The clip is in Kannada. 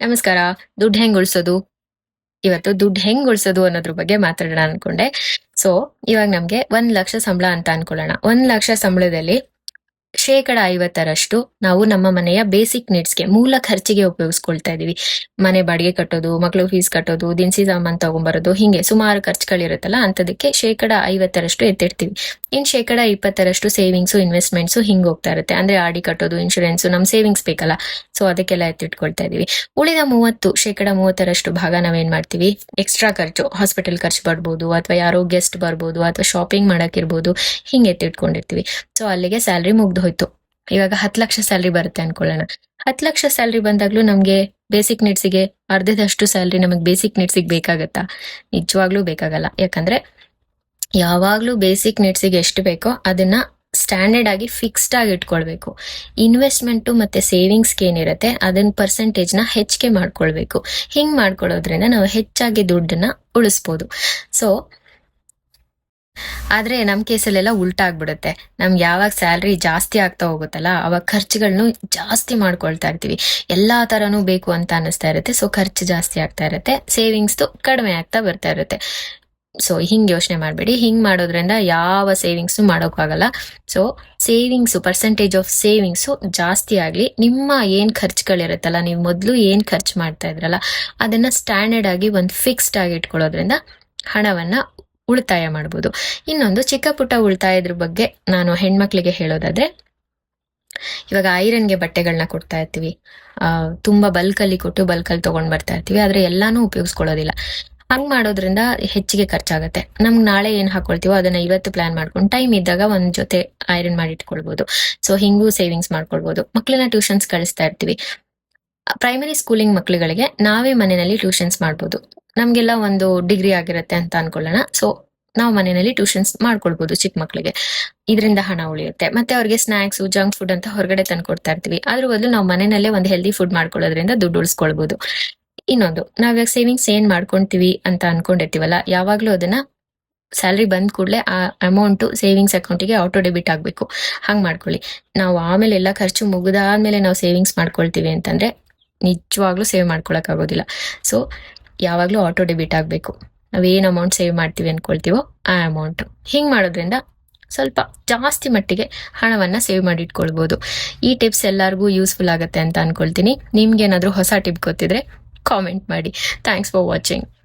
ನಮಸ್ಕಾರ. ದುಡ್ಡು ಹೆಂಗ್ ಉಳ್ಸೋದು? ಇವತ್ತು ದುಡ್ಡು ಹೆಂಗ್ ಉಳ್ಸೋದು ಅನ್ನೋದ್ರ ಬಗ್ಗೆ ಮಾತಾಡೋಣ ಅನ್ಕೊಂಡೆ. ಸೊ ಇವಾಗ ನಮ್ಗೆ ಒಂದ್ ಲಕ್ಷ ಸಂಬಳ ಅಂತ ಅನ್ಕೊಳ್ಳೋಣ. ಒಂದ್ ಲಕ್ಷ ಸಂಬಳದಲ್ಲಿ ಶೇಕಡ ಐವತ್ತರಷ್ಟು ನಾವು ನಮ್ಮ ಮನೆಯ ಬೇಸಿಕ್ ನೀಡ್ಸ್ಗೆ ಮೂಲ ಖರ್ಚಿಗೆ ಉಪಯೋಗಿಸ್ಕೊಳ್ತಾ ಇದೀವಿ ಮನೆ ಬಾಡಿಗೆ ಕಟ್ಟೋದು ಮಕ್ಳು ಫೀಸ್ ಕಟ್ಟೋದು, ದಿನಸಿ ಸಾಮಾನು ತಗೊಂಬರೋದು, ಹಿಂಗೆ ಸುಮಾರು ಖರ್ಚುಗಳಿರುತ್ತಲ್ಲ ಅಂತದಕ್ಕೆ ಶೇಕಡ ಐವತ್ತರಷ್ಟು ಎತ್ತಿಡ್ತೀವಿ. ಇನ್ ಶೇಕಡ ಇಪ್ಪತ್ತರಷ್ಟು ಸೇವಿಂಗ್ಸು ಇನ್ವೆಸ್ಟ್ಮೆಂಟ್ಸು ಹಿಂಗ್ ಹೋಗ್ತಾ ಇರುತ್ತೆ. ಅಂದ್ರೆ ಆಡಿ ಕಟ್ಟೋದು ಇನ್ಶೂರೆನ್ಸ್ ನಮ್ ಸೇವಿಂಗ್ಸ್ ಬೇಕಲ್ಲ. ಸೊ ಅದಕ್ಕೆಲ್ಲ ಎತ್ತಿಟ್ಕೊಳ್ತಾ ಇದೀವಿ ಉಳಿದ ಮೂವತ್ತು, ಶೇಕಡ ಮೂವತ್ತರಷ್ಟು ಭಾಗ ನಾವೇನ್ ಮಾಡ್ತೀವಿ? ಎಕ್ಸ್ಟ್ರಾ ಖರ್ಚು ಹಾಸ್ಪಿಟಲ್ ಖರ್ಚು ಬರ್ಬೋದು, ಅಥವಾ ಯಾರೋ ಗೆಸ್ಟ್ ಬರ್ಬೋದು, ಅಥವಾ ಶಾಪಿಂಗ್ ಮಾಡಕ್ಕಿರ್ಬೋದು ಹಿಂಗೆ ಎತ್ತಿಟ್ಕೊಂಡಿರ್ತೀವಿ. ಸೊ ಅಲ್ಲಿಗೆ ಸ್ಯಾಲ್ರಿ ಮುಗ್ದು ಹೋಯ್ತು. ಇವಾಗ ಹತ್ತು ಲಕ್ಷ ಸ್ಯಾಲ್ರಿ ಬರುತ್ತೆ ಅನ್ಕೊಳ್ಳೋಣ. ಹತ್ತು ಲಕ್ಷ ಸ್ಯಾಲ್ರಿ ಬಂದಾಗ್ಲೂ ನಮ್ಗೆ ಬೇಸಿಕ್ ನೀಡ್ಸಿಗೆ ಅರ್ಧದಷ್ಟು ಸ್ಯಾಲ್ರಿ ನಮಗೆ ಬೇಸಿಕ್ ನೀಡ್ಸಿಗೆ ಬೇಕಾಗತ್ತಾ? ನಿಜವಾಗ್ಲೂ ಬೇಕಾಗಲ್ಲ. ಯಾಕಂದ್ರೆ ಯಾವಾಗ್ಲೂ ಬೇಸಿಕ್ ನೀಡ್ಸಿಗೆ ಎಷ್ಟು ಬೇಕೋ ಅದನ್ನ ಸ್ಟ್ಯಾಂಡರ್ಡ್ ಆಗಿ ಫಿಕ್ಸ್ಡ್ ಆಗಿ ಇಟ್ಕೊಳ್ಬೇಕು. ಇನ್ವೆಸ್ಟ್ಮೆಂಟ್ ಮತ್ತೆ ಸೇವಿಂಗ್ಸ್ ಏನಿರುತ್ತೆ ಅದನ್ನ ನ ಹೆಚ್ಚಿಗೆ ಮಾಡ್ಕೊಳ್ಬೇಕು. ಹಿಂಗ್ ಮಾಡ್ಕೊಳ್ಳೋದ್ರಿಂದ ನಾವು ಹೆಚ್ಚಾಗಿ ದುಡ್ಡನ್ನ ಉಳಿಸ್ಬೋದು. ಸೊ ಆದ್ರೆ ನಮ್ ಕೇಸಲ್ಲೆಲ್ಲ ಉಲ್ಟಾ ಆಗ್ಬಿಡುತ್ತೆ. ನಮ್ಗೆ ಯಾವಾಗ ಸ್ಯಾಲ್ರಿ ಜಾಸ್ತಿ ಆಗ್ತಾ ಹೋಗುತ್ತಲ್ಲ, ಅವಾಗ ಖರ್ಚುಗಳನ್ನು ಜಾಸ್ತಿ ಮಾಡ್ಕೊಳ್ತಾ ಇರ್ತೀವಿ. ಎಲ್ಲಾ ತರನು ಬೇಕು ಅಂತ ಅನಿಸ್ತಾ ಇರುತ್ತೆ. ಸೊ ಖರ್ಚು ಜಾಸ್ತಿ ಆಗ್ತಾ ಇರುತ್ತೆ. ಸೇವಿಂಗ್ಸ್ ಕಡಿಮೆ ಆಗ್ತಾ ಬರ್ತಾ ಇರುತ್ತೆ. ಸೊ ಹಿಂಗ್ ಯೋಚನೆ ಮಾಡಬೇಡಿ. ಹಿಂಗ್ ಮಾಡೋದ್ರಿಂದ ಯಾವ ಸೇವಿಂಗ್ಸ್ ಮಾಡೋಕ್ಕಾಗಲ್ಲ. So savings percentage of savings ಜಾಸ್ತಿ ಆಗ್ಲಿ, ನಿಮ್ಮ ಏನ್ ಖರ್ಚುಗಳಿರುತ್ತಲ್ಲ, ನೀವು ಮೊದಲು ಏನ್ ಖರ್ಚು ಮಾಡ್ತಾ ಇದ್ರಲ್ಲ, ಅದನ್ನ ಸ್ಟ್ಯಾಂಡರ್ಡ್ ಆಗಿ ಒಂದು ಫಿಕ್ಸ್ಡ್ ಆಗಿ ಇಟ್ಕೊಳ್ಳೋದ್ರಿಂದ ಹಣವನ್ನ ಉಳಿತಾಯ ಮಾಡ್ಬೋದು. ಇನ್ನೊಂದು ಚಿಕ್ಕ ಪುಟ್ಟ ಉಳಿತಾಯದ್ರ ಬಗ್ಗೆ ನಾನು ಹೆಣ್ಮಕ್ಳಿಗೆ ಹೇಳೋದಾದ್ರೆ, ಇವಾಗ ಐರನ್ಗೆ ಬಟ್ಟೆಗಳನ್ನ ಕೊಡ್ತಾ ಇರ್ತೀವಿ. ಆ, ತುಂಬಾ ಬಲ್ಕಲ್ಲಿ ಕೊಟ್ಟು ಬಲ್ಕಲ್ಲಿ ತಗೊಂಡ್ ಬರ್ತಾ ಇರ್ತೀವಿ. ಆದ್ರೆ ಎಲ್ಲಾನು ಉಪಯೋಗಿಸ್ಕೊಳ್ಳೋದಿಲ್ಲ. ಹಂಗ್ ಮಾಡೋದ್ರಿಂದ ಹೆಚ್ಚಿಗೆ ಖರ್ಚಾಗತ್ತೆ. ನಮ್ಗೆ ನಾಳೆ ಏನ್ ಹಾಕೊಳ್ತೀವೋ ಅದನ್ನ ಇವತ್ತು ಪ್ಲಾನ್ ಮಾಡ್ಕೊಂಡು ಟೈಮ್ ಇದ್ದಾಗ ಒಂದ್ ಜೊತೆ ಐರನ್ ಮಾಡಿ ಇಟ್ಕೊಳ್ಬಹುದು ಸೊ, ಹಿಂಗೂ ಸೇವಿಂಗ್ಸ್ ಮಾಡ್ಕೊಳ್ಬಹುದು ಮಕ್ಕಳನ್ನ ಟ್ಯೂಷನ್ಸ್ ಕಳಿಸ್ತಾ ಇರ್ತೀವಿ. ಪ್ರೈಮರಿ ಸ್ಕೂಲಿಂಗ್ ಮಕ್ಕಳುಗಳಿಗೆ ನಾವೇ ಮನೆಯಲ್ಲಿ ಟ್ಯೂಷನ್ಸ್ ಮಾಡ್ಬೋದು. ನಮ್ಗೆಲ್ಲ ಒಂದು ಡಿಗ್ರಿ ಆಗಿರುತ್ತೆ ಅಂತ ಅನ್ಕೊಳ್ಳೋಣ. ಸೊ ನಾವು ಮನೆಯಲ್ಲಿ ಟ್ಯೂಷನ್ಸ್ ಮಾಡ್ಕೊಳ್ಬಹುದು ಚಿಕ್ಕ ಮಕ್ಕಳಿಗೆ ಇದರಿಂದ ಹಣ ಉಳಿಯುತ್ತೆ. ಮತ್ತೆ ಅವ್ರಿಗೆ ಸ್ನಾಕ್ಸ್ ಜಂಕ್ ಫುಡ್ ಅಂತ ಹೊರಗಡೆ ತಂದು ಕೊಡ್ತಾ ಇರ್ತೀವಿ. ಅದ್ರ ಬದಲು ನಾವು ಮನೆಯಲ್ಲೇ ಒಂದು ಹೆಲ್ದಿ ಫುಡ್ ಮಾಡ್ಕೊಳ್ಳೋದ್ರಿಂದ ದುಡ್ಡು ಉಳಿಸ್ಕೊಳ್ಬಹುದು ಇನ್ನೊಂದು, ನಾವ್ಯಾಗ ಸೇವಿಂಗ್ಸ್ ಏನ್ ಮಾಡ್ಕೊಂತೀವಿ ಅಂತ ಅನ್ಕೊಂಡಿರ್ತೀವಲ್ಲ, ಯಾವಾಗ್ಲೂ ಅದನ್ನ ಸ್ಯಾಲ್ರಿ ಬಂದ್ ಕೂಡಲೇ ಆ ಅಮೌಂಟ್ ಸೇವಿಂಗ್ಸ್ ಅಕೌಂಟಿಗೆ ಆಟೋ ಡೆಬಿಟ್ ಆಗಬೇಕು. ಹಂಗ್ ಮಾಡ್ಕೊಳ್ಳಿ. ನಾವು ಆಮೇಲೆ ಎಲ್ಲ ಖರ್ಚು ಮುಗಿದಾದ್ಮೇಲೆ ನಾವು ಸೇವಿಂಗ್ಸ್ ಮಾಡ್ಕೊಳ್ತೀವಿ ಅಂತಂದ್ರೆ ನಿಜವಾಗ್ಲೂ ಸೇವ್ ಮಾಡ್ಕೊಳಕ್ ಆಗೋದಿಲ್ಲ. ಸೊ ಯಾವಾಗ್ಲೂ ಆಟೋ ಡೆಬಿಟ್ ಆಗಬೇಕು. ನಾವೇನು ಅಮೌಂಟ್ ಸೇವ್ ಮಾಡ್ತೀವಿ ಅಂದ್ಕೊಳ್ತೀವೋ ಆ ಅಮೌಂಟ್ ಹಿಂಗೆ ಮಾಡೋದ್ರಿಂದ ಸ್ವಲ್ಪ ಜಾಸ್ತಿ ಮಟ್ಟಿಗೆ ಹಣವನ್ನ ಸೇವ್ ಮಾಡಿ ಇಟ್ಕೊಳ್ಬಹುದು ಈ ಟಿಪ್ಸ್ ಎಲ್ಲರಿಗೂ ಯೂಸ್ಫುಲ್ ಆಗುತ್ತೆ ಅಂತ ಅಂದ್ಕೊಳ್ತೀನಿ ನಿಮ್ಗೇನಾದರೂ ಹೊಸ ಟಿಪ್ ಗೊತ್ತಿದ್ರೆ ಕಾಮೆಂಟ್ ಮಾಡಿ. Thanks for watching